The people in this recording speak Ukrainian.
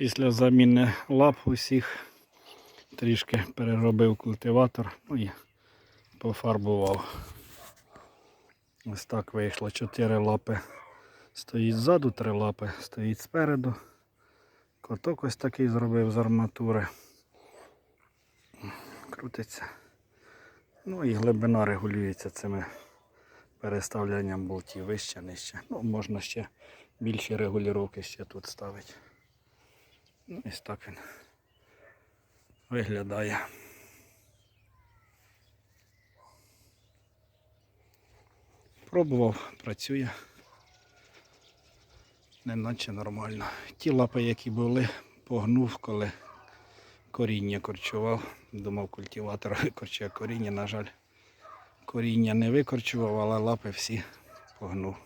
Після заміни лап усіх трішки переробив культиватор, ну і пофарбував. Ось так вийшло. Чотири лапи стоїть ззаду, три лапи стоїть спереду. Коток ось такий зробив з арматури. Крутиться. Ну і глибина регулюється цими переставлянням болтів вище, нижче. Ну, можна ще більші регулювання ще тут ставити. Ну, ось так він виглядає. Пробував, працює. Неначе нормально. Ті лапи, які були, погнув, коли коріння корчував. Думав, культиватор викорчує коріння, на жаль, коріння не викорчував, але лапи всі погнув.